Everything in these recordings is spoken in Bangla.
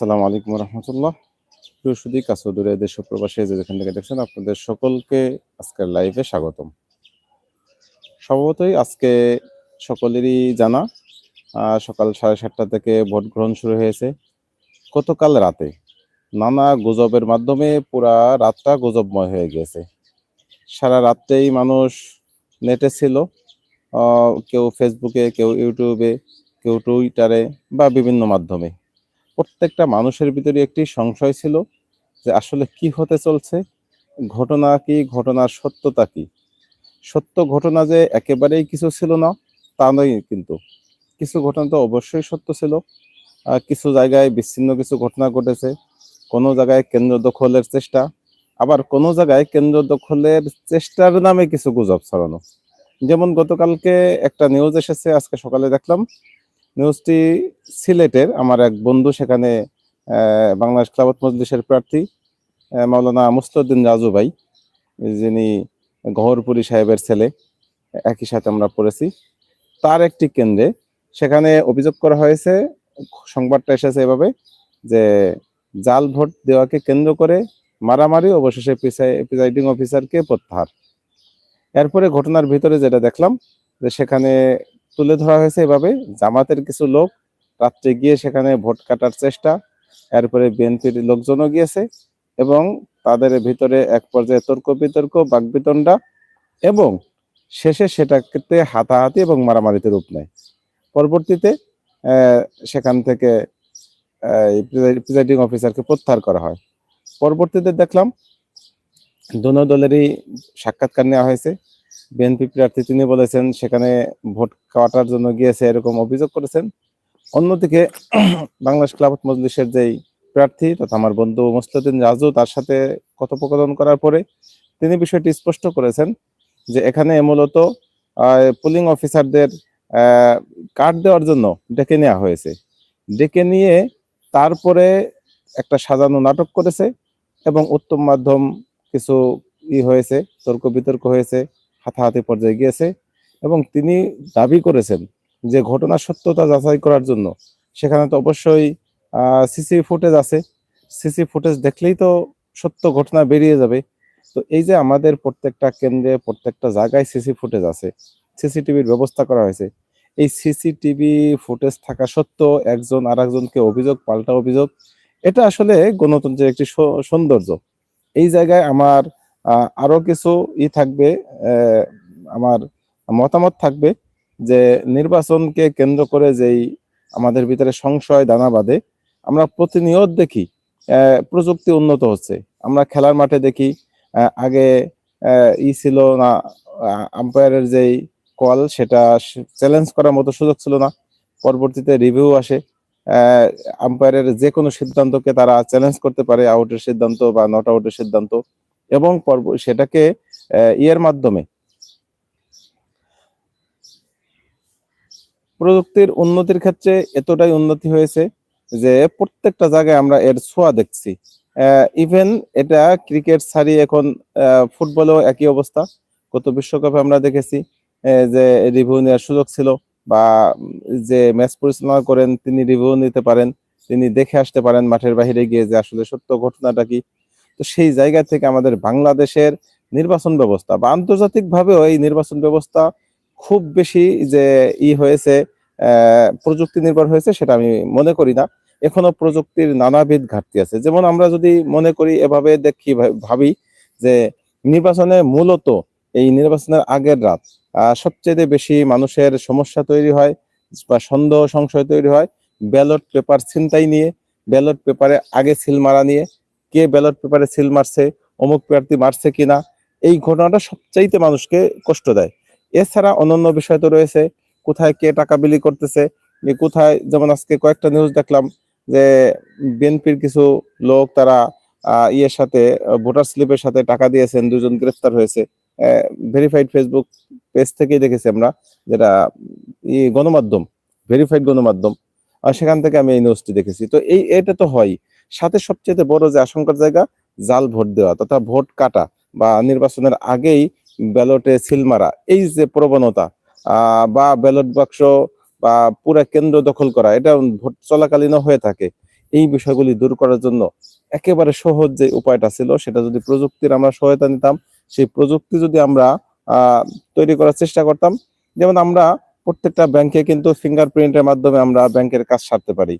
আসসালামু আলাইকুম রহমতুল্লাহ। প্রিয় সুদী, কাছে দেশ প্রবাসী যে যেখান থেকে দেখছেন, আপনাদের সকলকে আজকের লাইভে স্বাগতম। স্বভাবতই আজকে সকলেরই জানা সকাল সাড়ে সাতটা থেকে ভোট গ্রহণ শুরু হয়েছে। গতকাল রাতে নানা গুজবের মাধ্যমে পুরা রাতটা গুজবময় হয়ে গিয়েছে। সারা রাত্রেই মানুষ নেটে ছিল কেউ ফেসবুকে কেউ ইউটিউবে কেউ টুইটারে বা বিভিন্ন মাধ্যমে। প্রত্যেকটা মানুষের ভিতরে একটি সংশয় ছিল যে আসলে কি হতে চলছে? ঘটনা কি? ঘটনার সত্যতা কি? সত্য ঘটনা যে একেবারেই কিছু ছিল না, তা নয় কিন্তু। কিছু ঘটনা তো অবশ্যই সত্য ছিল। কিছু জায়গায় বিচ্ছিন্ন কিছু ঘটনা ঘটেছে। কোনো জায়গায় কেন্দ্র দখলের চেষ্টা। আবার কোনো জায়গায় কেন্দ্র দখলের চেষ্টার নামে কিছু গুজব ছড়ানো। যেমন গতকালকে একটা নিউজ এসেছে, আজকে সকালে দেখলাম নিউজটি সিলেটের আমার এক বন্ধু সেখানে বাংলাদেশ ক্লাবত মজলিসের প্রার্থী মাওলানা মুস্তাউদ্দিন রাজু ভাই, যিনি গহরপুরি সাহেবের ছেলে, একই সাথে আমরা পড়েছি। তার একটি কেন্দ্রে সেখানে অভিযোগ করা হয়েছে, সংবাদটা এসেছে এভাবে যে জাল ভোট দেওয়াকে কেন্দ্র করে মারামারি, অবশেষে প্রিসাইডিং অফিসারকে প্রত্যাহার। এরপরে ঘটনার ভিতরে যেটা দেখলাম যে সেখানে তুলে ধরা হয়েছে এভাবে। জামাতের কিছু লোক রাত্রে গিয়ে সেখানে ভোট কাটার চেষ্টা, এরপরে বিএনপির লোকজনও গিয়েছে এবং তাদের ভিতরে এক পর্যায়ে তর্ক বিতর্ক বাগবিতণ্ডা এবং শেষে সেটাকে হাতাহাতি এবং মারামারিতে রূপ নেয়। পরবর্তীতে সেখান থেকে প্রিজাইডিং অফিসারকে প্রত্যাহার করা হয়। পরবর্তীতে দেখলাম, দোনো দলেরই সাক্ষাৎকার নেওয়া হয়েছে। বিএনপি প্রার্থী তিনি বলেছেন, সেখানে ভোট কাটার জন্য গিয়েছে এরকম অভিযোগ করেছেন। অন্যদিকে বাংলাদেশ ক্লাবত মজলিসের যেই প্রার্থী তথা আমার বন্ধু মোস্তাদিন রাজু, তার সাথে কথোপকথন করার পরে তিনি বিষয়টি স্পষ্ট করেছেন যে এখানে মূলত পুলিং অফিসারদের কার্ড দেওয়ার জন্য ডেকে নেওয়া হয়েছে। ডেকে নিয়ে তারপরে একটা সাজানো নাটক করেছে এবং উত্তম মাধ্যম কিছু ই হয়েছে, তর্ক বিতর্ক হয়েছে। হাতাহাতি পর্যায়ে গিয়েছে এবং তিনি দাবি করেছেন যে ঘটনা সত্যতা যাচাই করার জন্য। সেখানে তো অবশ্যই সিসি ফুটেজ আছে। সিসি ফুটেজ দেখলেই তো সত্য ঘটনা বেরিয়ে যাবে। তো এই যে আমাদের প্রত্যেকটা কেন্দ্রে, প্রত্যেকটা জায়গায় সিসি ফুটেজ আছে, সিসিটিভির ব্যবস্থা করা হয়েছে। এই সিসিটিভি ফুটেজ থাকা সত্ত্বেও একজন আর একজনকে অভিযোগ, পাল্টা অভিযোগ, এটা আসলে গণতন্ত্রের একটি সৌন্দর্য। এই জায়গায় আমার আরও কিছু ই থাকবে আমার মতামত থাকবে যে নির্বাচনকে কেন্দ্র করে যেই আমাদের ভিতরে সংশয় দানা বাঁধে, আমরা প্রতিনিয়ত দেখি প্রযুক্তি উন্নত হচ্ছে। আমরা খেলার মাঠে দেখি আগে ই ছিল না আম্পায়ারের যেই কল সেটা চ্যালেঞ্জ করার মতো সুযোগ ছিল না। পরবর্তীতে রিভিউ আসে আম্পায়ারের যে কোনো সিদ্ধান্তকে তারা চ্যালেঞ্জ করতে পারে আউটের সিদ্ধান্ত বা নট আউটের সিদ্ধান্ত। এবং সেটাকে ইয়ের মাধ্যমে। প্রযুক্তির উন্নতির ক্ষেত্রে এতটাই উন্নতি হয়েছে যে প্রত্যেকটা জায়গায় আমরা এর ছোঁয়া দেখছি। ইভেন এটা ক্রিকেট ছাড়িয়ে এখন ফুটবলেও একই অবস্থা। গত বিশ্বকাপে আমরা দেখেছি যে রিভিউ নেওয়ার সুযোগ ছিল বা যে ম্যাচ পরিচালনা করেন তিনি রিভিউ নিতে পারেন, তিনি দেখে আসতে পারেন মাঠের বাইরে গিয়ে যে আসলে সত্য ঘটনাটা কি। তো সেই জায়গা থেকে আমাদের বাংলাদেশের নির্বাচন ব্যবস্থা বা আন্তর্জাতিক ভাবেও এই নির্বাচন ব্যবস্থা খুব বেশি যে ই হয়েছে প্রযুক্তি নির্ভর হয়েছে সেটা আমি মনে করি না। এখনও প্রযুক্তির নানাবিধ ঘাটতি আছে। যেমন আমরা যদি মনে করি, এভাবে দেখি ভাবি যে নির্বাচনে মূলত এই নির্বাচনের আগের রাত সবচেয়ে বেশি মানুষের সমস্যা তৈরি হয় বা সন্দেহ, সংশয় তৈরি হয় ব্যালট পেপার ছিনতাই নিয়ে, ব্যালট পেপারে আগে সিল মারা নিয়ে কে ব্যালট পেপারে সিল মারছে, অমুক প্রার্থী মারছে কিনা, এই ঘটনাটা সবচাইতে মানুষকে কষ্ট দেয়। এছাড়া অন্যান্য বিষয় তো রয়েছে, কোথায় কে টাকা বিলি করতেছে কোথায়, যেমন আজকে কয়েকটা নিউজ দেখলাম যে বিএনপির কিছু লোক তারা ইয়ের সাথে, ভোটার স্লিপের সাথে টাকা দিয়েছেন, দুজন গ্রেফতার হয়েছে। ভেরিফাইড ফেসবুক পেজ থেকেই দেখেছি আমরা যেটা, ই, গণমাধ্যম ভেরিফাইড গণমাধ্যম সেখান থেকে আমি এই নিউজটি দেখেছি। তো এই, এটা তো হয়। সাথে সবচেয়ে বড় যে আশঙ্কার জায়গা, জাল ভোট দেওয়া তথা ভোট কাটা বা নির্বাচনের আগেই ব্যালটে সিল মারা। এই যে প্রবণতা বা ব্যালট বাক্স বা পুরা কেন্দ্র দখল করা, এটা ভোট চলাকালীনও হয়ে থাকে। এই বিষয়গুলি দূর করার জন্য একেবারে সহজ যে উপায়টা ছিল, সেটা যদি প্রযুক্তির আমরা সহায়তা নিতাম, সেই প্রযুক্তি যদি আমরা তৈরি করার চেষ্টা করতাম, যেমন আমরা প্রত্যেকটা ব্যাংকে কিন্তু ফিঙ্গারপ্রিন্টের মাধ্যমে আমরা ব্যাংকের কাজ সারতে পারি।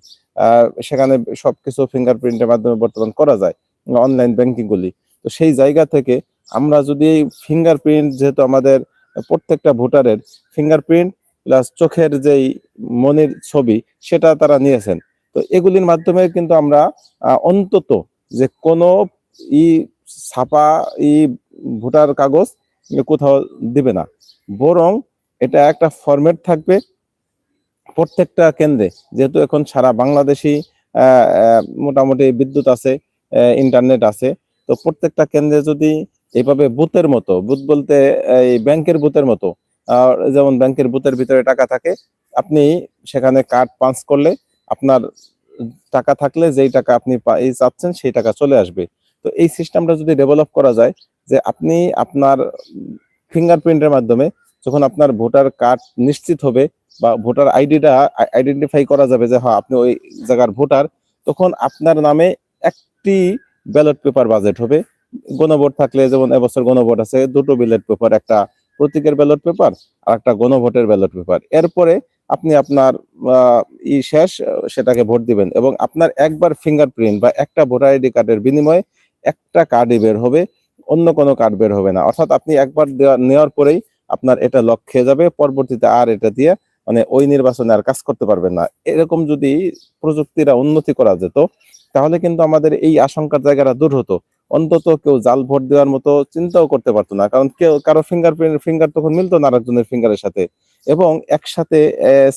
সেখানে সবকিছু ফিঙ্গারপ্রিন্টের মাধ্যমে বর্তমান করা যায় অনলাইন ব্যাংকিং গুলি। তো সেই জায়গা থেকে আমরা যদি ফিঙ্গারপ্রিন্ট যেহেতু আমাদের প্রত্যেকটা ভোটারের ফিঙ্গারপ্রিন্ট প্লাস চোখের যেই মনের ছবি, সেটা তারা নিয়েছেন। তো এগুলির মাধ্যমে কিন্তু আমরা অন্তত যে কোনো ই ছাপা ই ভোটার কাগজ কোথাও দিবে না। বরং এটা একটা ফরম্যাট থাকবে প্রত্যেকটা কেন্দ্রে। যেহেতু এখন সারা বাংলাদেশি মোটামুটি বিদ্যুৎ আছে ইন্টারনেট আছে, তো প্রত্যেকটা কেন্দ্রে যদি এইভাবে বুথের মতো, বুথ বলতে এই ব্যাংকের বুথের মতো যেমন ব্যাংকের বুথের ভিতরে টাকা থাকে, আপনি সেখানে কার্ড পাঞ্চ করলে আপনার টাকা থাকলে যেই টাকা আপনি চাচ্ছেন সেই টাকা চলে আসবে। তো এই সিস্টেমটা যদি ডেভেলপ করা যায়, যে আপনি আপনার ফিঙ্গারপ্রিন্টের মাধ্যমে যখন আপনার ভোটার কার্ড নিশ্চিত হবে বা ভোটার আইডিটা আইডেন্টিফাই করা যাবে যে হ্যাঁ আপনি ওই জায়গার ভোটার, তখন আপনার নামে একটি ব্যালট পেপার বাজেট হবে। গণভোট থাকলে যেমন এবছর গণভোট আছে, দুটো ব্যালট পেপার একটা প্রতীকের ব্যালট পেপার আর একটা গণভোটের ব্যালট পেপার এরপরে আপনি আপনার ই শেষ, সেটাকে ভোট দিবেন এবং আপনার একবার ফিঙ্গারপ্রিন্ট বা একটা ভোটার আইডি কার্ডের বিনিময়ে একটা কার্ডই বের হবে, অন্য কোনো কার্ড বের হবে না। অর্থাৎ আপনি একবার দেওয়া- নেওয়ার পরেই আপনার এটা লক খেয়ে যাবে, পরবর্তীতে আর এটা দিয়ে মানে ওই নির্বাচনে আর কাজ করতে পারবেন না। এরকম যদি প্রযুক্তিরা উন্নতি করা যেত, তাহলে কিন্তু আমাদের এই আশঙ্কার জায়গাটা দূর হতো। অন্তত কেউ জাল ভোট দেওয়ার মতো চিন্তাও করতে পারতো না, কারণ কেউ, কারও ফিঙ্গারপ্রিন্ট ফিঙ্গার তখন মিলতো না আরেকজনের ফিঙ্গারের সাথে। এবং একসাথে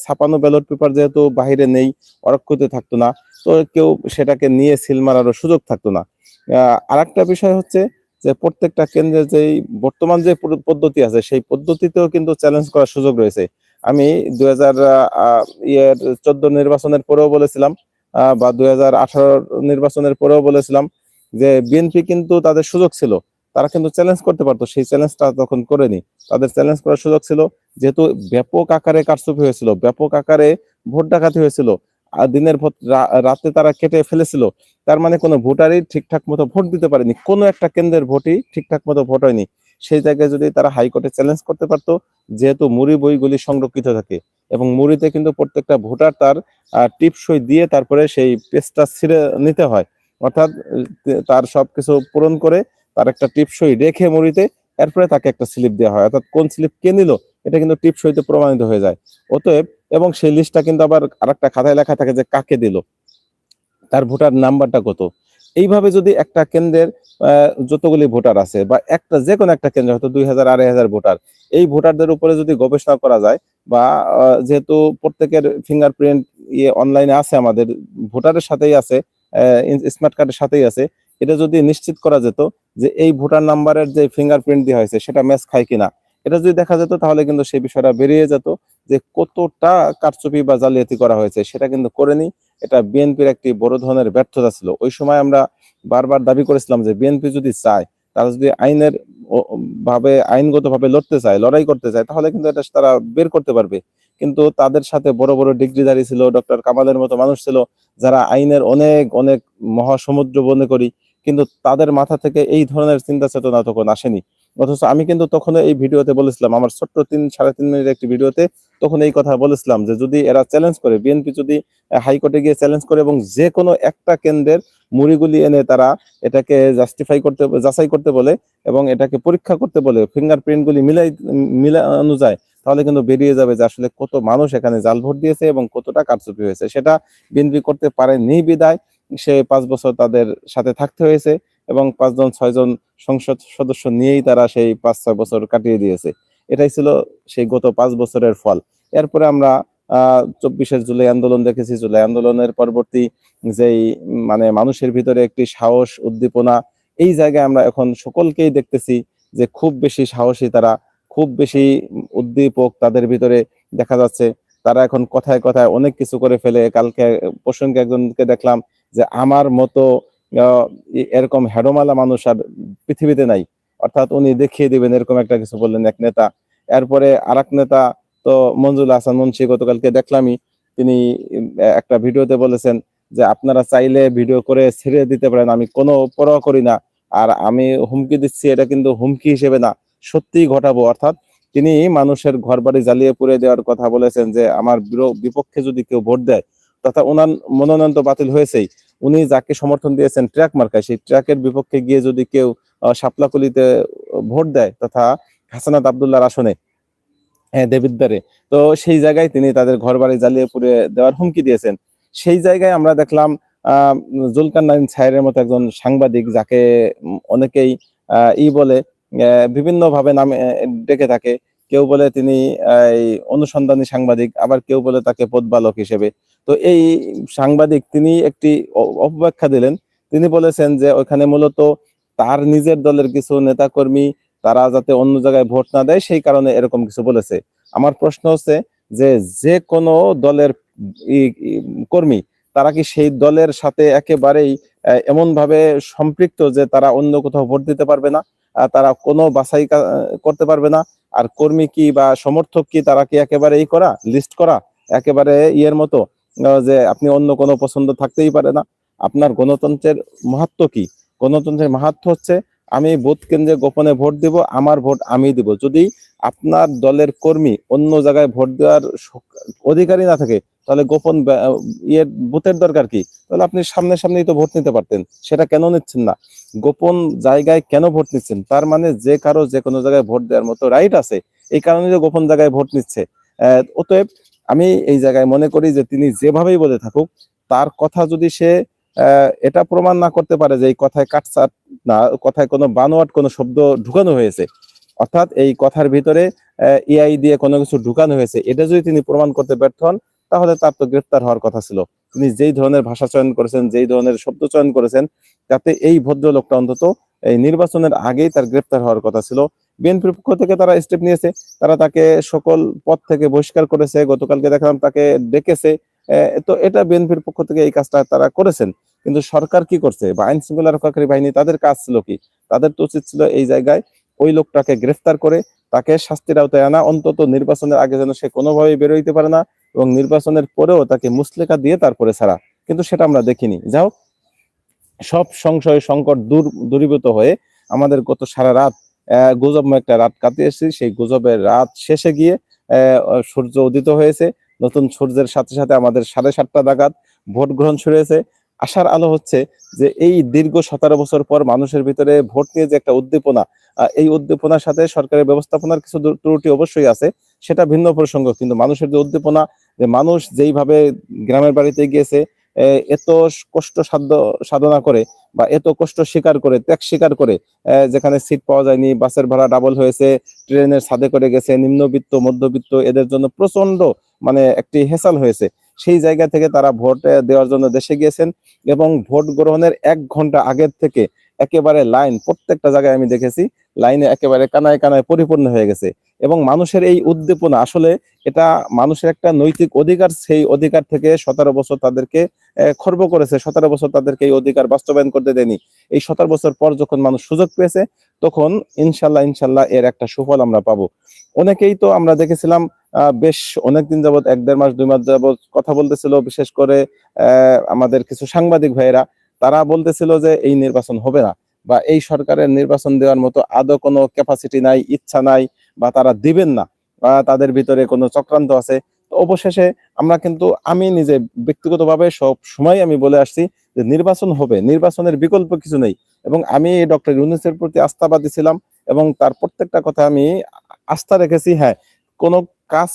ছাপানো ব্যালট পেপার যেহেতু বাহিরে নেই, অরক্ষিত থাকতো না, তো কেউ সেটাকে নিয়ে সিল মারারও সুযোগ থাকতো না। আর একটা বিষয় হচ্ছে যে প্রত্যেকটা কেন্দ্রের যেই বর্তমান যে পদ্ধতি আছে, সেই পদ্ধতিতেও কিন্তু চ্যালেঞ্জ করার সুযোগ রয়েছে। আমি দুই হাজার ইয়ের চোদ্দ নির্বাচনের পরেও বলেছিলাম বা দুই হাজার নির্বাচনের পরেও বলেছিলাম যে বিএনপি কিন্তু তাদের সুযোগ ছিল। তারা কিন্তু চ্যালেঞ্জ করতে পারতো, সেই চ্যালেঞ্জটা তখন করেনি। তাদের চ্যালেঞ্জ করার সুযোগ ছিল, যেহেতু ব্যাপক আকারে কারচুপি হয়েছিল, ব্যাপক আকারে ভোট ডাকাতি হয়েছিল দিনের রাতে তারা কেটে ফেলেছিল। তার মানে কোনো ভোটারই ঠিকঠাক মতো ভোট দিতে পারেনি। কোনো একটা কেন্দ্রের ভোটই ঠিকঠাক মতো ভোট হয়নি। সেই জায়গায় যদি তারা হাইকোর্টে চ্যালেঞ্জ করতে পারতো, যেহেতু মুড়ি বইগুলি সংরক্ষিত থাকে এবং মুড়িতে কিন্তু প্রত্যেকটা ভোটার তার টিপসই দিয়ে তারপরে সেই পেজটা ছিঁড়ে নিতে হয়। অর্থাৎ তার সবকিছু পূরণ করে তার একটা টিপসই রেখে মুড়িতে এরপরে তাকে একটা স্লিপ দেওয়া হয়। অর্থাৎ কোন স্লিপ কে নিল, এটা কিন্তু টিপসইতে প্রমাণিত হয়ে যায়। অতএব এবং সেই লিস্টটা কিন্তু আবার আরেকটা খাতায় লেখা থাকে যে কাকে দিল? তার ভোটার নাম্বারটা কত? এইভাবে যদি একটা কেন্দ্রের যতগুলি ভোটার আছে বা একটা যে কোনো একটা কেন্দ্রে হয়তো দুই হাজার, আড়াই হাজার ভোটার এই ভোটারদের উপরে যদি গবেষণা করা যায় বা যেহেতু প্রত্যেকের ফিঙ্গারপ্রিন্ট ইয়ে অনলাইনে আছে আমাদের ভোটারের সাথেই আছে স্মার্ট কার্ডের সাথেই আছে, এটা যদি নিশ্চিত করা যেত যে এই ভোটার নাম্বারের যে ফিঙ্গারপ্রিন্ট দেওয়া হয়েছে সেটা ম্যাচ খায় কিনা এটা যদি দেখা যেত, তাহলে কিন্তু সেই বিষয়টা বেরিয়ে যেত যে কতটা কারচুপি বা জালিয়াতি করা হয়েছে, সেটা কিন্তু করেনি এটা বিএনপির একটি বড় ধরনের ব্যর্থতা ছিল। ওই সময় আমরা বারবার দাবি করেছিলাম যে বিএনপি যদি চায়, তারা যদি আইনের ভাবে আইনগত ভাবে লড়তে চায়, লড়াই করতে চায়, তাহলে কিন্তু এটা তারা বের করতে পারবে। কিন্তু তাদের সাথে বড় বড় ডিগ্রিধারী ছিল ডক্টর কামালের মতো মানুষ ছিল, যারা আইনের অনেক অনেক মহাসমুদ্র মনে করি, কিন্তু তাদের মাথা থেকে এই ধরনের চিন্তা চেতনা তখন আসেনি। অথচ আমি কিন্তু তখন এই ভিডিওতে বলেছিলাম, আমার ছোট্ট তিন, সাড়ে তিন মিনিটের একটি ভিডিওতে তখন এই কথা বলেছিলাম যে যদি এরা চ্যালেঞ্জ করে বিএনপি যদি হাইকোর্টে গিয়ে চ্যালেঞ্জ করে এবং যে কোনো একটা কেন্দ্রের মুড়িগুলি এনে তারা এটাকে জাস্টিফাই করতে, যাচাই করতে বলে এবং এটাকে পরীক্ষা করতে বলে ফিঙ্গারপ্রিন্ট গুলি মিলাই মিলানো যায় তাহলে কিন্তু বেরিয়ে যাবে যে আসলে কত মানুষ এখানে জাল ভোট দিয়েছে এবং কতটা কারচুপি হয়েছে। সেটা বিএনপি করতে পারেনি বিদায়, সে পাঁচ বছর তাদের সাথে থাকতে হয়েছে এবং পাঁচজন, ছয়জন সংসদ সদস্য নিয়েই তারা সেই পাঁচ, ছয় বছর কাটিয়ে দিয়েছে। এটাই ছিল সেই গত পাঁচ বছরের ফল। এরপরে আমরা আহ চব্বিশের জুলাই আন্দোলন দেখেছি। জুলাই আন্দোলনের পরবর্তী যেই মানে মানুষের ভিতরে একটি সাহস, উদ্দীপনা, এই জায়গায় আমরা এখন সকলকেই দেখতেছি যে খুব বেশি সাহসী তারা, খুব বেশি উদ্দীপক তাদের ভিতরে দেখা যাচ্ছে। তারা এখন কথায় কথায় অনেক কিছু করে ফেলে। কালকে প্রসঙ্গে একজনকে দেখলাম যে, আমার মতো এরকম হেডোমালা মানুষ আর পৃথিবীতে নাই। অর্থাৎ উনি দেখিয়ে দিবেন, এরকম একটা কিছু বললেন এক নেতা। এরপরে আর নেতা তো মঞ্জুল হাসান মুন্সি, গতকালকে দেখলামই, তিনি একটা ভিডিওতে বলেছেন যে, আপনারা চাইলে ভিডিও করে ছেড়ে দিতে পারেন, আমি কোনো পরোয়া করি না। আর আমি হুমকি দিচ্ছি, এটা কিন্তু হুমকি হিসেবে না, সত্যিই ঘটাবো। অর্থাৎ তিনি মানুষের ঘর বাড়ি জ্বালিয়ে পুড়ে দেওয়ার কথা বলেছেন যে, আমার বিপক্ষে যদি কেউ ভোট দেয়, তথা ওনার মনোনয়ন তো বাতিল হয়েছেই। উনি যাকে সমর্থন দিয়েছেন ট্র্যাক মার্কায় সেই ট্র্যাকের বিপক্ষে গিয়ে যদি কেউ আহ, শাপলাকুলিতে ভোট দেয় তথা হাসানাত আবদুল্লাহর আসনে হ্যাঁ তো সেই জায়গায় তিনি তাদের ঘর বাড়ি জ্বালিয়ে পুড়ে দেওয়ার হুমকি দিয়েছেন। সেই জায়গায় আমরা দেখলাম আহ জুলকার নাইন সাহেরের মতো একজন সাংবাদিক যাকে অনেকেই ই বলে বিভিন্ন ভাবে নামে ডেকে থাকে। কেউ বলে তিনি অনুসন্ধানী সাংবাদিক আবার কেউ বলে তাকে পদবালক হিসেবে। তো এই সাংবাদিক তিনি একটি অপব্যাখ্যা দিলেন। তিনি বলেছেন যে ওখানে মূলত তার নিজের দলের কিছু নেতাকর্মী, তারা যাতে অন্য জায়গায় ভোট না দেয়, সেই কারণে এরকম কিছু বলেছে। আমার প্রশ্ন হচ্ছে যে যে কোনো দলের কর্মী, তারা কি সেই দলের সাথে একেবারেই এমন ভাবে সম্পৃক্ত যে তারা অন্য কোথাও ভোট দিতে পারবে না? তারা কোনো বাছাই করতে পারবে না? আর কর্মী কি বা সমর্থক কি তারা কি একেবারে ই করা, লিস্ট করা, একেবারে ইয়ের মতো? যে আপনি অন্য কোনো পছন্দ থাকতেই পারে না। আপনার গণতন্ত্রের মাহাত্ম কি? গণতন্ত্রের মাহাত্ম হচ্ছে, আমি ভোট কেন্দ্রে গোপনে ভোট দিব, আমার ভোট আমি দিব। যদি আপনার দলের কর্মী অন্য জায়গায় ভোট দেওয়ার অধিকারী না থাকে, তাহলে গোপন ইয়ের বুথের দরকার কি? তাহলে আপনি সামনে সামনেই তো ভোট নিতে পারতেন। সেটা কেন নিচ্ছেন না? গোপন জায়গায় কেন ভোট নিচ্ছেন? তার মানে যে কারও যে কোনো জায়গায় ভোট দেওয়ার মতো রাইট আছে, এই কারণে যে গোপন জায়গায় ভোট নিচ্ছে। অতএব আমি এই জায়গায় মনে করি যে তিনি যেভাবেই বলে থাকুক, তার কথা যদি সে এটা প্রমাণ না করতে পারে যে এই কথায় কাটছাট না, কথায় কোনো বানোয়াট, কোনো শব্দ ঢুকানো হয়েছে। অর্থাৎ এই কথার ভিতরে এআই দিয়ে কোনো কিছু ঢুকানো হয়েছে। এটা যদি তিনি প্রমাণ করতে ব্যর্থ হন, তাহলে তার তো গ্রেফতার হওয়ার কথা ছিল। তিনি যেই ধরনের ভাষা চয়ন করেছেন, যেই ধরনের শব্দ চয়ন করেছেন, তাতে এই ভদ্রলোকটা অন্তত এই নির্বাচনের আগেই তার গ্রেফতার হওয়ার কথা ছিল। বিএনপির পক্ষ থেকে তারা স্টেপ নিয়েছে। তারা তাকে সকল পদ থেকে বহিষ্কার করেছে। গতকালকে দেখলাম তাকে ডেকেছে। তো এটা বিএনপির পক্ষ থেকে এই কাজটা তারা করেছেন। কিন্তু সরকার কি করছে? বা আইন শৃঙ্খলা রক্ষাকারী বাহিনী তাদের কাজ ছিল কি? তাদের তো উচিত ছিল এই জায়গায় ওই লোকটাকে গ্রেফতার করে তাকে শাস্তির আওতায় আনা। অন্তত নির্বাচনের আগে যেন সে কোনোভাবেই বেরোইতে পারে না এবং নির্বাচনের পরেও তাকে মুসলেকা দিয়ে তারপরে ছাড়া। কিন্তু সেটা আমরা দেখিনি। যাও সব সংশয়, সংকট দূর, দূরীভূত হয়ে আমাদের গত সারা রাত গুজবময় একটা রাত কাটিয়েছি সেই গুজবের রাত শেষে গিয়ে সূর্য উদিত হয়েছে। নতুন সূর্যের সাথে সাথে আমাদের সাড়ে সাতটা নাগাদ ভোট গ্রহণ শুরু হয়েছে। আশার আলো হচ্ছে যে এই দীর্ঘ সতেরো বছর পর মানুষের ভিতরে ভোট নিয়ে যে একটা উদ্দীপনা এই উদ্দীপনার সাথে সরকারের ব্যবস্থাপনার কিছু ত্রুটি অবশ্যই আছে। সেটা ভিন্ন প্রসঙ্গ। কিন্তু মানুষের যে উদ্দীপনা, যে মানুষ যেইভাবে গ্রামের বাড়িতে গিয়েছে এত কষ্ট সাধ্য, সাধনা করে বা এত কষ্ট স্বীকার করে, ত্যাগ স্বীকার করে যেখানে সিট পাওয়া যায়নি, বাসের ভাড়া ডাবল হয়েছে, ট্রেনের ছাদে করে গেছে, নিম্নবিত্ত, মধ্যবিত্ত, এদের জন্য প্রচণ্ড মানে একটি হেসাল হয়েছে। সেই জায়গা থেকে তারা ভোট দেওয়ার জন্য দেশে গিয়েছেন এবং ভোট গ্রহণের এক ঘণ্টা আগের থেকে একেবারে লাইন, প্রত্যেকটা জায়গায় আমি দেখেছি, লাইনে একেবারে কানায় কানায় পরিপূর্ণ হয়ে গেছে। এবং মানুষের এই উদ্দীপনা, আসলে এটা মানুষের একটা নৈতিক অধিকার, সেই অধিকার থেকে সতেরো বছর তাদেরকে খর্ব করেছে। সতেরো বছর তাদেরকে এই অধিকার বাস্তবায়ন করতে দেয়নি। এই সতেরো বছর পর যখন মানুষ সুযোগ পেয়েছে, তখন ইনশাল্লাহ ইনশাল্লাহ এর একটা সুফল আমরা পাবো। অনেকেই তো আমরা দেখেছিলাম বেশ অনেকদিন যাবত এক দেড় মাস, দুই মাস যাবত কথা বলতেছিল, বিশেষ করে আমাদের কিছু সাংবাদিক ভাইয়েরা। তারা বলতেছিল যে, এই নির্বাচন হবে না বা এই সরকারের নির্বাচন দেওয়ার মতো আদৌ কোনো ক্যাপাসিটি নাই, ইচ্ছা নাই বা তারা দিবেন না বা তাদের ভিতরে কোনো চক্রান্ত আছে, তো অবশেষে আমরা কিন্তু, আমি নিজে ব্যক্তিগতভাবে সব সময় আমি বলে আসছি যে নির্বাচন হবে, নির্বাচনের বিকল্প কিছু নেই। এবং আমি ডক্টর ইউনুসের প্রতি আস্থাবাদী ছিলাম এবং তার প্রত্যেকটা কথা আমি আস্থা রেখেছি হ্যাঁ কোনো কাজ,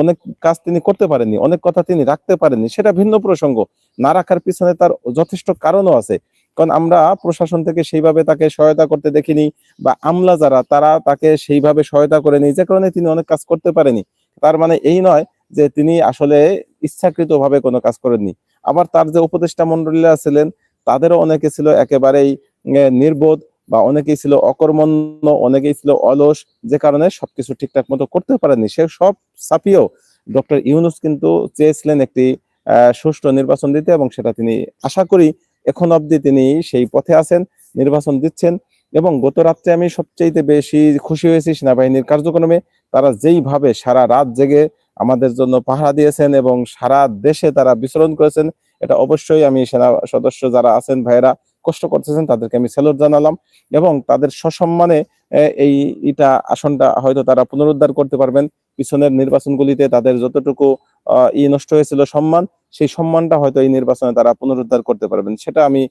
অনেক কাজ তিনি করতে পারেননি, অনেক কথা তিনি রাখতে পারেননি, সেটা ভিন্ন প্রসঙ্গ। না রাখার পিছনে তার যথেষ্ট কারণও আছে। কারণ আমরা প্রশাসন থেকে সেইভাবে তাকে সহায়তা করতে দেখিনি বা আমলা যারা, তারা তাকে সেইভাবে সহায়তা করেনি, যে কারণে তিনি অনেক কাজ করতে পারেনি। তার মানে এই নয় যে তিনি আসলে ইচ্ছাকৃতভাবে কোনো কাজ করেননি। আবার তার যে উপদেষ্টা মন্ডলীরা ছিলেন, তাদেরও অনেকে ছিল একেবারেই নির্বোধ বা অনেকেই ছিল অকর্মণ্য, অনেকেই ছিল অলস, যে কারণে সবকিছু ঠিকঠাক মতো করতে পারেননি। সে সব ছাপিয়েও ডক্টর ইউনুস কিন্তু চেয়েছিলেন একটি সুষ্ঠু নির্বাচন দিতে এবং সেটা তিনি আশা করি এখন অবধি তিনি সেই পথে আছেন, নির্বাচন দিচ্ছেন এবং গত রাত্রে আমি সবচেয়ে বেশি খুশি হয়েছি সেনাবাহিনীর কার্যক্রমে। তারা যেইভাবে সারা রাত জেগে আমাদের জন্য পাহারা দিয়েছেন এবং সারা দেশে তারা বিচরণ করেছেন, এটা অবশ্যই আমি সেনা সদস্য যারা আছেন ভাইয়েরা কষ্ট করতেছেন, তাদেরকে আমি স্যালুট জানালাম এবং তাদের সসম্মানে এই এটা আসনটা হয়তো তারা পুনরুদ্ধার করতে পারবেন। পিছনের নির্বাচনগুলিতে তাদের যতটুকু ই নষ্ট হয়েছিল সম্মান সেই সম্মানটা হয়তো এই নির্বাচনে তারা পুনরুদ্ধার করতে পারবেন, সেটা আমি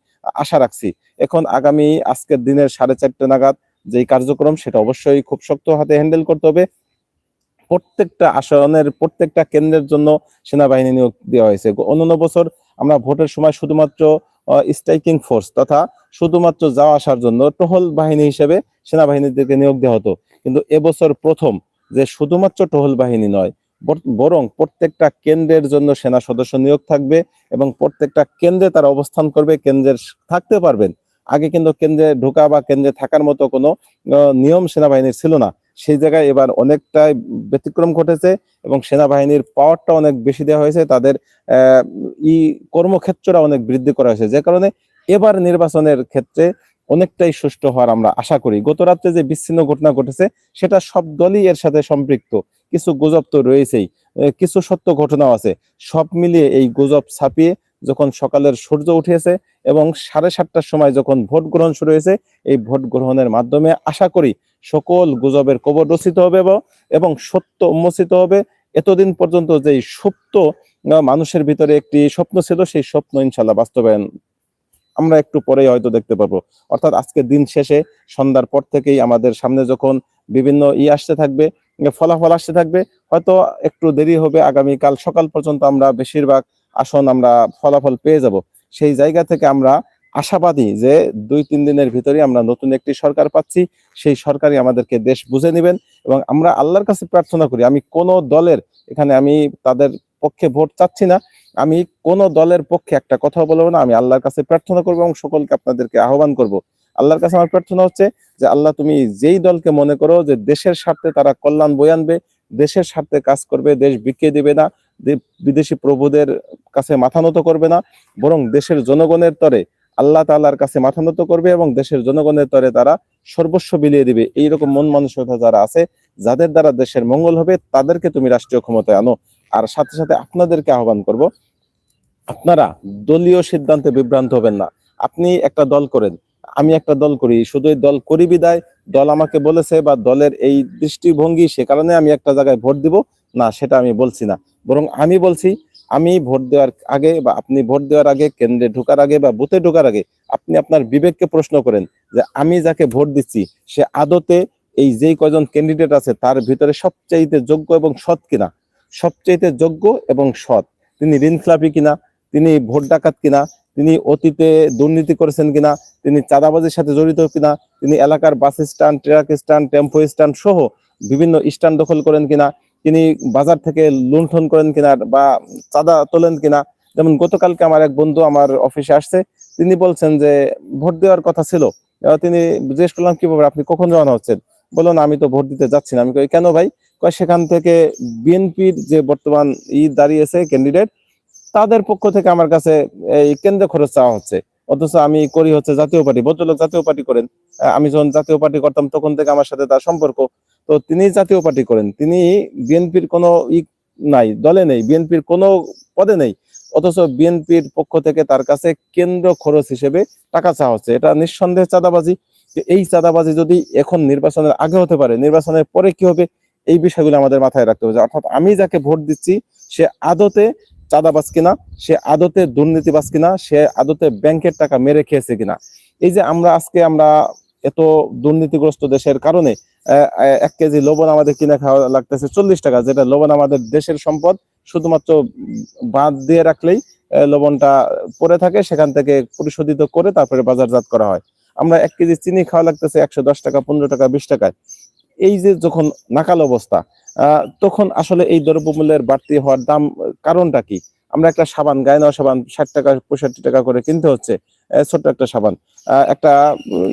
আশা রাখছি। এখন আগামী আজকের দিনের সাড়ে চারটে নাগাদ যেই কার্যক্রম, সেটা অবশ্যই খুব শক্ত হাতে হ্যান্ডেল করতে হবে। প্রত্যেকটা আসনের, প্রত্যেকটা কেন্দ্রের জন্য সেনাবাহিনী নিয়োগ দেওয়া হয়েছে। অন্যান্য বছর আমরা ভোটের সময় শুধুমাত্র স্ট্রাইকিং ফোর্স তথা শুধুমাত্র যাওয়া আসার জন্য টহল বাহিনী হিসেবে সেনাবাহিনীদেরকে নিয়োগ দেওয়া হতো। কিন্তু এবছর প্রথম যে শুধুমাত্র টহল বাহিনী নয় বর- প্রত্যেকটা কেন্দ্রের জন্য সেনা সদস্য নিয়োগ থাকবে এবং প্রত্যেকটা কেন্দ্রে তারা অবস্থান করবে, কেন্দ্রের থাকতে পারবেন। আগে কিন্তু কেন্দ্রে ঢোকা বা কেন্দ্রে থাকার মতো কোনো নিয়ম সেনাবাহিনীর ছিল না। সেই জায়গায় এবার অনেকটাই ব্যতিক্রম ঘটেছে এবং সেনাবাহিনীর পাওয়ারটা অনেক বেশি দেওয়া হয়েছে। তাদের ই কর্মক্ষেত্রটা অনেক বৃদ্ধি করা হয়েছে। যে কারণে এবার নির্বাচনের ক্ষেত্রে অনেকটাই সুষ্ঠু হওয়ার আমরা আশা করি। গত রাত্রে যে বিচ্ছিন্ন ঘটনা ঘটেছে, সেটা সব দলই এর সাথে সম্পৃক্ত। কিছু গুজব তো রয়েছেই। কিছু সত্য ঘটনাও আছে। সব মিলিয়ে এই গুজব ছাপিয়ে যখন সকালের সূর্য উঠেছে এবং সাড়ে সাতটার সময় যখন ভোট গ্রহণ শুরু হয়েছে, এই ভোট গ্রহণের মাধ্যমে আশা করি সকল গুজবের কবর রচিত হবে এবং- সত্য উন্মোচিত হবে। এতদিন পর্যন্ত যেই সুপ্ত মানুষের ভিতরে একটি স্বপ্ন ছিল, সেই স্বপ্ন ইনশাল্লাহ বাস্তবায়ন আমরা একটু পরেই হয়তো দেখতে পাবো অর্থাৎ আজকে দিন শেষে সন্ধ্যার পর থেকেই আমাদের সামনে যখন বিভিন্ন ই আসতে থাকবে ফলাফল আসতে থাকবে, হয়তো একটু দেরি হবে আগামী কাল সকাল পর্যন্ত আমরা বেশিরভাগ আসন আমরা ফলাফল পেয়ে যাব। সেই জায়গা থেকে আমরা আশাবাদী যে দুই, তিন দিনের ভিতরে আমরা নতুন একটি সরকার পাচ্ছি, সেই সরকারই আমাদেরকে দেশ বুঝে নেবেন এবং আমরা আল্লাহর কাছে প্রার্থনা করি, আমি কোন দলের, এখানে আমি তাদের পক্ষে ভোট চাচ্ছি না, আমি কোন দলের পক্ষে একটা কথা বলব না, আমি আল্লাহর কাছে প্রার্থনা করব এবং সকলকে আপনাদেরকে আহ্বান করব। আল্লাহর কাছে আমার প্রার্থনা হচ্ছে যে আল্লাহ তুমি যেই দলকে মনে করো যে দেশের স্বার্থে তারা কল্যাণ বয়ে আনবে, দেশের স্বার্থে কাজ করবে, দেশ বিকে দিবে না বিদেশি প্রভুদের কাছে মাথা নত করবে না, বরং দেশের জনগণের তরে আল্লাহ তাআলার কাছে মাথা নত করবে এবং দেশের জনগণের তরে তারা সর্বস্ব বিলিয়ে দিবে। এইরকম মন মানসিকতা যারা আছে, যাদের দ্বারা দেশের মঙ্গল হবে, তাদেরকে তুমি রাষ্ট্রীয় ক্ষমতায় আনো। আর সাথে সাথে আপনাদেরকে আহ্বান করব, আপনারা দলীয় সিদ্ধান্তে বিভ্রান্ত হবেন না। আপনি একটা দল করেন আমি একটা দল করি, শুধু দল করি বিদায়, দল আমাকে বলেছে বা দলের এই দৃষ্টিভঙ্গি সে কারণে আমি একটা জায়গায় ভোট দিব। না, সেটা আমি বলছি না। বরং আমি বলছি, আমি ভোট দেওয়ার আগে বা আপনি ভোট দেওয়ার আগে, কেন্দ্রে ঢোকার আগে বা বুথে ঢোকার আগে আপনি আপনার বিবেককে প্রশ্ন করেন যে আমি যাকে ভোট দিচ্ছি, সে আদতে এই যেই কয়জন ক্যান্ডিডেট আছে তার ভিতরে সবচাইতে যোগ্য এবং সৎ কিনা? সবচাইতে যোগ্য এবং সৎ। তিনি ঋণখেলাপি কিনা? তিনি ভোট ডাকাত কিনা? তিনি অতীতে দুর্নীতি করেছেন কিনা, তিনি চাঁদাবাজির সাথে জড়িত কিনা, তিনি এলাকার bus stand, truck stand, tempo stand সহ বিভিন্ন স্ট্যান্ড দখল করেন কিনা, তিনি বাজার থেকে লুণ্ঠন করেন কিনা বা চাঁদা তোলেন কিনা। যেমন গতকালকে আমার এক বন্ধু আমার অফিসে আসছে, তিনি বলছেন যে ভোট দেওয়ার কথা ছিল। তিনি জিজ্ঞেস করলাম কীভাবে আপনি কখন রওনা হচ্ছেন? বলুন আমি তো ভোট দিতে যাচ্ছি না। আমি কেন ভাই? সেখান থেকে বিএনপির যে বর্তমান ই দাঁড়িয়েছে ক্যান্ডিডেট তাদের পক্ষ থেকে আমার কাছে এই কেন্দ্র খরচ চাওয়া হচ্ছে। অথচ আমি করি হচ্ছে জাতীয় পার্টি, ভদ্রলোক জাতীয় পার্টি করেন। আমি যখন জাতীয় পার্টি করতাম তখন থেকে আমার সাথে তার সম্পর্ক। তো তিনি জাতীয় পার্টি করেন। তিনি বিএনপির কোনো ই নাই, দলে নেই, বিএনপির কোনো পদে নেই। অথচ বিএনপির পক্ষ থেকে তার কাছে কেন্দ্র খরচ হিসেবে টাকা চাওয়া হচ্ছে। এটা নিঃসন্দেহে চাঁদাবাজি। এই চাঁদাবাজি যদি এখন নির্বাচনের আগে হতে পারে, নির্বাচনের পরে কি হবে, এই বিষয়গুলো আমাদের মাথায় রাখতে হবে অর্থাৎ আমি যাকে ভোট দিচ্ছি, সে আদতে চাঁদাবাজ কিনা, সে আদতে দুর্নীতিবাজ কিনা, সে আদতে ব্যাংকের টাকা মেরে খেয়েছে কিনা। এই যে আমরা আজকে আমরা এত দুর্নীতিগ্রস্ত দেশের কারণে এক কেজি লবণ আমাদের কিনে খাওয়া লাগতেছে চল্লিশ টাকা, যেটা লবণ আমাদের দেশের সম্পদ। শুধুমাত্র বাঁধ দিয়ে রাখলেই লবণটা পরে থাকে, সেখান থেকে পরিশোধিত করে তারপরে বাজারজাত করা হয়। আমরা এক কেজি চিনি খাওয়া লাগতেছে একশো দশ টাকা, পনেরো টাকা, বিশ টাকায়। এই যে যখন নাকাল অবস্থা তখন আসলে এই দ্রব্যমূল্যের বাড়তি হওয়ার দাম, কারণটা কি? আমরা একটা সাবান গায়ে নেওয়া সাবান ষাট টাকা, পঁয়ষট্টি টাকা করে কিনতে হচ্ছে ছোট্ট একটা সাবান। একটা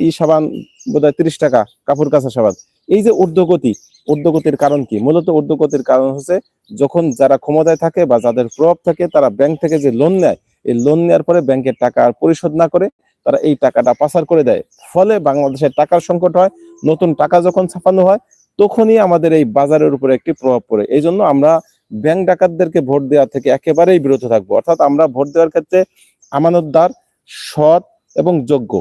ই সাবান বোধহয় তিরিশ টাকা, কাপড় কাঁচা সাবান। এই যে ঊর্ধ্বগতি, ঊর্ধ্বগতির কারণ কি? মূলত ঊর্ধ্বগতির কারণ হচ্ছে যখন যারা ক্ষমতায় থাকে বা যাদের প্রভাব থাকে, তারা ব্যাংক থেকে যে লোন নেয়, এই লোন নেওয়ার পরে ব্যাংকের টাকা আর পরিশোধ না করে, তারা এই টাকাটা পাচার করে দেয়। ফলে বাংলাদেশের টাকার সংকট হয়, নতুন টাকা যখন ছাপানো হয় তখনই আমাদের এই বাজারের উপরে একটি প্রভাব পড়ে। এই জন্য আমরা ব্যাংক ডাকাতদেরকে ভোট দেওয়া থেকে একেবারেই বিরত থাকব। অর্থাৎ আমরা ভোট দেওয়ার ক্ষেত্রে আমানতদার, সৎ এবং যোগ্য।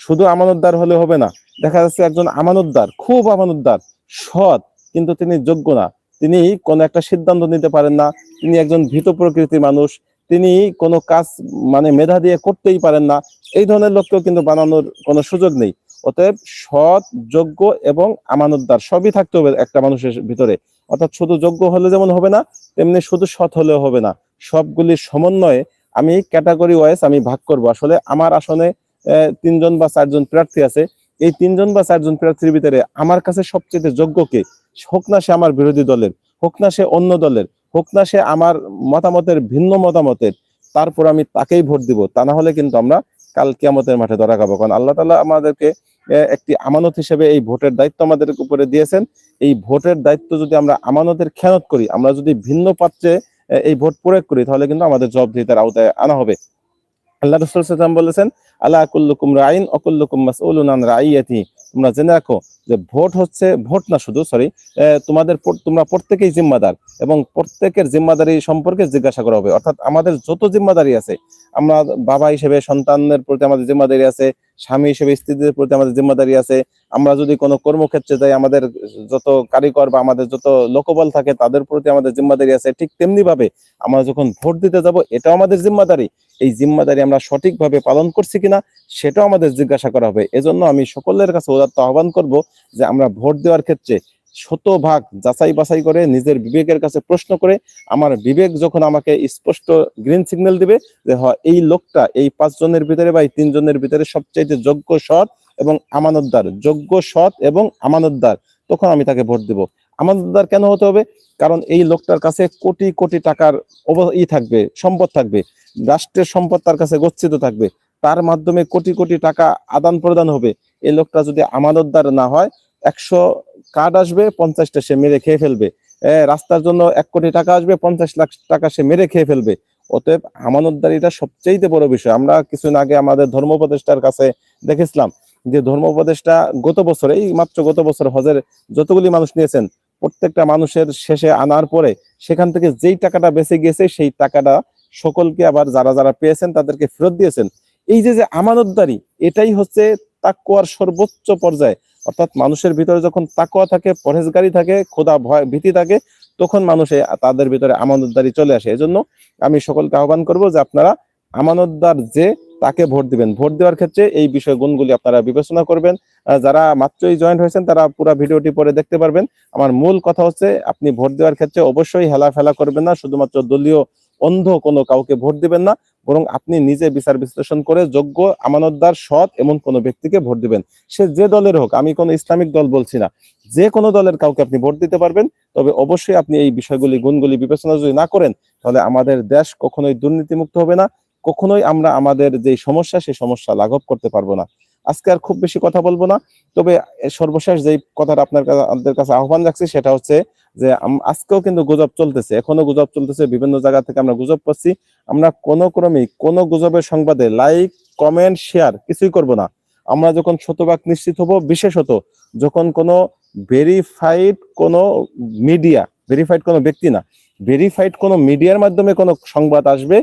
শুধু আমানতদার হলে হবে না, দেখা যাচ্ছে একজন আমানতদার, খুব আমানতদার, সৎ, কিন্তু তিনি যোগ্য না। তিনি কোনো একটা সিদ্ধান্ত নিতে পারেন না, তিনি একজন ভীত প্রকৃতির মানুষ, তিনি কোনো কাজ মানে মেধা দিয়ে করতেই পারেন না। এই ধরনের লোককেও কিন্তু বানানোর কোনো সুযোগ নেই। অতএব সৎ, যোগ্য এবং আমানতদার সবই থাকতে হবে একটা মানুষের ভিতরে। অর্থাৎ শুধু যোগ্য হলে যেমন হবে না, তেমনি শুধু সৎ হলেও হবে না। সবগুলির সমন্বয়ে আমি ক্যাটাগরি ওয়াইজ আমি ভাগ করব। আসলে আমার আসনে তিনজন বা চারজন প্রার্থী আছে। এই তিনজন বা চারজন প্রার্থীর ভিতরে আমার কাছে সবচেয়ে যোগ্য কে? হোক না সে আমার বিরোধী দলের, হোক না সে অন্য দলের, হোক না সে আমার মতামতের ভিন্ন মতামতের, তারপর আমি তাকেই ভোট দিব। তা না হলে কিন্তু আমরা কাল কিয়ামতের মাঠে ধরা খাব। কারণ আল্লাহ তালা আমাদেরকে একটি আমানত হিসেবে এই ভোটের দায়িত্ব আমাদের উপরে দিয়েছেন। এই ভোটের দায়িত্ব যদি আমরা আমানতের খেয়ানত করি, আমরা যদি ভিন্ন পাত্রে এই ভোট প্রয়োগ করি, তাহলে কিন্তু আমাদের জবাবদিহিতার আওতায় আনা হবে। আল্লাহ রসুল সাল্লাম বলেছেন আল্লাহ কুল্লুকুম রাইন অকুল্লুকুম মাসউলুন আন রাইয়াতি। তোমরা জেনে রাখো যে ভোট হচ্ছে, ভোট না শুধু সরি তোমাদের তোমরা প্রত্যেকেই জিম্মাদার এবং প্রত্যেকের জিম্মাদারি সম্পর্কে জিজ্ঞাসা করা হবে। অর্থাৎ আমাদের যত জিম্মাদারি আছে, আমরা বাবা হিসেবে সন্তানের প্রতি আমাদের জিম্মাদারি আছে স্বামী হিসেবে স্ত্রীদের প্রতি আমাদের জিম্মাদারি আছে। আমরা যদি কোনো কর্মক্ষেত্রে যাই, আমাদের যত কারিগর বা আমাদের যত লোকবল থাকে, তাদের প্রতি আমাদের জিম্মাদারি আছে। ঠিক তেমনি ভাবে আমরা যখন ভোট দিতে যাব, এটাও আমাদের জিম্মাদারি। এই জিম্মাদারি আমরা সঠিকভাবে পালন করছি কিনা, সেটাও আমাদের জিজ্ঞাসা করা হবে। এজন্য আমি সকলের কাছে উদাত্ত আহ্বান করব যে আমরা ভোট দেওয়ার ক্ষেত্রে শতভাগ যাচাই বাছাই করে নিজের বিবেকের কাছে প্রশ্ন করে আমার বিবেক যখন আমাকে স্পষ্ট গ্রিন সিগন্যাল দিবে যে হ, এই লোকটা এই পাঁচজনের ভিতরে বা এই তিনজনের ভিতরে সবচাইতে যোগ্য সৎ এবং আমানতদার। যোগ্য সৎ এবং আমানতদার। তখন আমি তাকে ভোট দেব। আমানতদার কেন হতে হবে? কারণ এই লোকটার কাছে কোটি কোটি টাকার ই থাকবে, সম্পদ থাকবে। রাষ্ট্রের সম্পদ তার কাছে গচ্ছিত থাকবে। তার মাধ্যমে কোটি কোটি টাকা আদান প্রদান হবে। এই লোকটা যদি আমানতদার না হয় একশো কার্ড আসবে, পঞ্চাশটা সে মেরে খেয়ে ফেলবে। রাস্তার জন্য এক কোটি টাকা আসবে, পঞ্চাশ লাখ টাকা সে মেরে খেয়ে ফেলবে। অতএব আমানতদারিটা সবচেয়ে বড় বিষয়। আমরা কিছুদিন আগে আমাদের ধর্ম উপদেষ্টার কাছে দেখেছিলাম যে ধর্ম উপদেষ্টা গত বছর, এই মাত্র গত বছর হজের যতগুলি মানুষ নিয়েছেন, প্রত্যেকটা মানুষের শেষে আনার পরে সেখান থেকে যেই টাকাটা বেঁচে গিয়েছে, সেই টাকাটা সকলকে আবার যারা যারা পেয়েছেন তাদেরকে ফেরত দিয়েছেন। এই যে যে আমানতদারি, এটাই হচ্ছে তাকুয়ার সর্বোচ্চ পর্যায়ে। অর্থাৎ মানুষের ভিতরে যখন তাকুয়া থাকে, পরহেজগারি থাকে, খোদা ভয়, ভীতি থাকে, তখন মানুষে তাদের ভিতরে আমানতদারি চলে আসে। এজন্য আমি সকলকে আহ্বান করব যে আপনারা আমানতদার যে তাকে ভোট দিবেন। ভোট দেওয়ার ক্ষেত্রে এই বিষয় গুণগুলি আপনারা বিবেচনা করবেন। যারা মাত্রই জয়েন্ট হয়েছেন, তারা পুরো ভিডিওটি পরে দেখতে পারবেন। আমার মূল কথা হচ্ছে, আপনি ভোট দেওয়ার ক্ষেত্রে অবশ্যই হেলা ফেলা করবেন না। শুধুমাত্র দলীয় অন্ধ কোনো কাউকে ভোট দিবেন না, বরং আপনি নিজে বিচার বিশ্লেষণ করে যোগ্য, আমানতদার, সৎ এমন কোনো ব্যক্তিকে ভোট দিবেন। সে যে দলের হোক, আমি কোনো ইসলামিক দল বলছি না, যে কোনো দলের কাউকে আপনি ভোট দিতে পারবেন, তবে অবশ্যই আপনি এই বিষয়গুলি গুণগুলি বিবেচনা যদি না করেন, তাহলে আমাদের দেশ কখনোই দুর্নীতিমুক্ত হবে না, কখনোই আমরা আমাদের যে সমস্যা, সেই সমস্যা লাঘব করতে পারব না। আজকে আর খুব বেশি কথা বলব না, তবে সর্বশেষ যেই কথাটা আপনার কাছে আহ্বান রাখছি, সেটা হচ্ছে যে আজকেও কিন্তু গুজব চলতেছে, এখনও গুজব চলতেছে, বিভিন্ন জায়গা থেকে আমরা গুজব পাচ্ছি। আমরা কোনো ক্রমেই কোনো গুজবের সংবাদে লাইক, কমেন্ট, শেয়ার কিছুই করব না। আমরা যখন শতভাগ নিশ্চিত হব, বিশেষত যখন কোনো ভেরিফাইড কোনো মিডিয়া, ভেরিফাইড কোনো ব্যক্তি না, ভেরিফাইড কোনো মিডিয়ার মাধ্যমে কোনো সংবাদ আসবে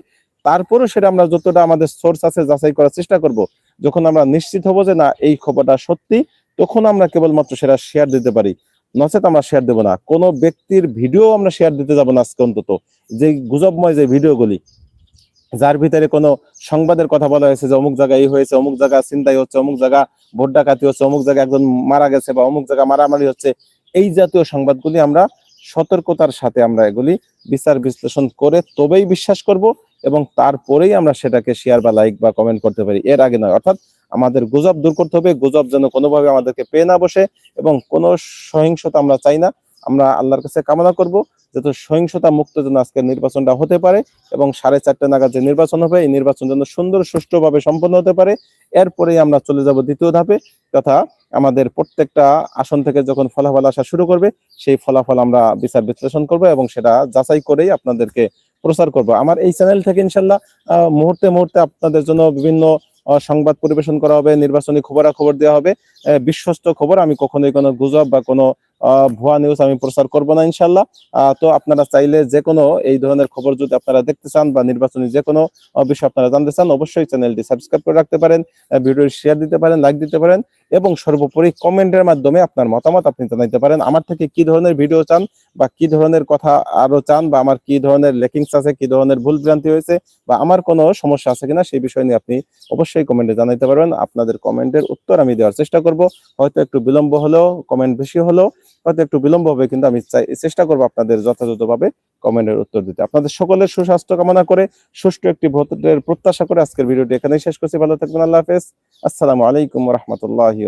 তারপরে সেটা আমরা যতটা আমাদের সোর্স আছে যাচাই করার চেষ্টা করব। যখন আমরা নিশ্চিত হব যে না, এই খবরটা সত্যি, তখন আমরা কেবলমাত্র সেটা শেয়ার দিতে পারি। নচেত আমরা শেয়ার দেবো না। কোনো ব্যক্তির ভিডিও আমরা শেয়ার দিতে যাব না আজকে অন্তত। যে গুজবময় যে ভিডিওগুলি যার ভিতরে কোনো সংবাদের কথা বলা হয়েছে যে অমুক জায়গায় এই হয়েছে, অমুক জায়গা চিন্তাই হচ্ছে, অমুক জায়গা ভোট ডাকাতি হচ্ছে, অমুক জায়গায় একজন মারা গেছে বা অমুক জায়গা মারামারি হচ্ছে, এই জাতীয় সংবাদগুলি আমরা সতর্কতার সাথে আমরা এগুলি বিচার বিশ্লেষণ করে তবেই বিশ্বাস করব এবং তারপরেই আমরা সেটাকে শেয়ার বা লাইক বা কমেন্ট করতে পারি। এর আগে নয়, অর্থাৎ আমাদের গুজব দূর করতে হবে, গুজব যেন কোনোভাবে আমাদেরকে পেয়ে না বসে এবং কোনো সহিংসতা আমরা চাই না। আমরা আল্লাহর কাছে কামনা করব যাতে সহিংসতা মুক্ত যেন আজকের নির্বাচনটা হতে পারে এবং সাড়ে চারটে নাগাদ যে নির্বাচন হবে, এই নির্বাচন যেন সুন্দর, সুষ্ঠুভাবে সম্পন্ন হতে পারে। এরপরেই আমরা চলে যাব দ্বিতীয় ধাপে তথা আমাদের প্রত্যেকটা আসন থেকে যখন ফলাফল আসা শুরু করবে, সেই ফলাফল আমরা বিচার বিশ্লেষণ করব এবং সেটা যাচাই করেই আপনাদেরকে প্রচার করব। আমার এই চ্যানেল থেকে ইনশাল্লাহ মুহূর্তে মুহূর্তে আপনাদের জন্য বিভিন্ন সংবাদ পরিবেশন করা হবে, নির্বাচনী খবরাখবর দেওয়া হবে। বিশ্বস্ত খবর আমি কখনোই কোনো গুজব বা কোনো ভুয়া নিউজ আমি প্রচার করব না ইনশাল্লাহ। তো আপনারা চাইলে যে কোনো এই ধরনের খবর যদি আপনারা দেখতে চান বা নির্বাচনী যে কোনো বিষয় আপনারা জানতে চান, অবশ্যই চ্যানেলটি সাবস্ক্রাইব করে রাখতে পারেন ভিডিও শেয়ার দিতে পারেন লাইক দিতে পারেন এবং সর্বোপরি কমেন্টের মাধ্যমে আপনার মতামত আপনি জানাইতে পারেন। আমার থেকে কি ধরনের ভিডিও চান বা কি ধরনের কথা আরও চান বা আমার কি ধরনের লেকিংস আছে, কি ধরনের ভুল ভ্রান্তি হয়েছে বা আমার কোনো সমস্যা আছে কিনা সেই বিষয় নিয়ে আপনি অবশ্যই কমেন্টে জানাইতে পারবেন। আপনাদের কমেন্টের উত্তর আমি দেওয়ার চেষ্টা করব। হয়তো একটু বিলম্ব হলেও কমেন্ট বেশি হলেও হয়তো একটু বিলম্ব হবে, কিন্তু আমি চেষ্টা করব আপনাদের যথাযথভাবে কমেন্টের উত্তর দিতে। আপনাদের সকলের সুস্বাস্থ্য কামনা করে, সুষ্ঠু একটি ভোটের প্রত্যাশা করে আজকের ভিডিওটি এখানেই শেষ করছি। ভালো থাকবেন, আল্লাহ হাফেজ। আসসালামু আলাইকুম রহমতুল্লাহি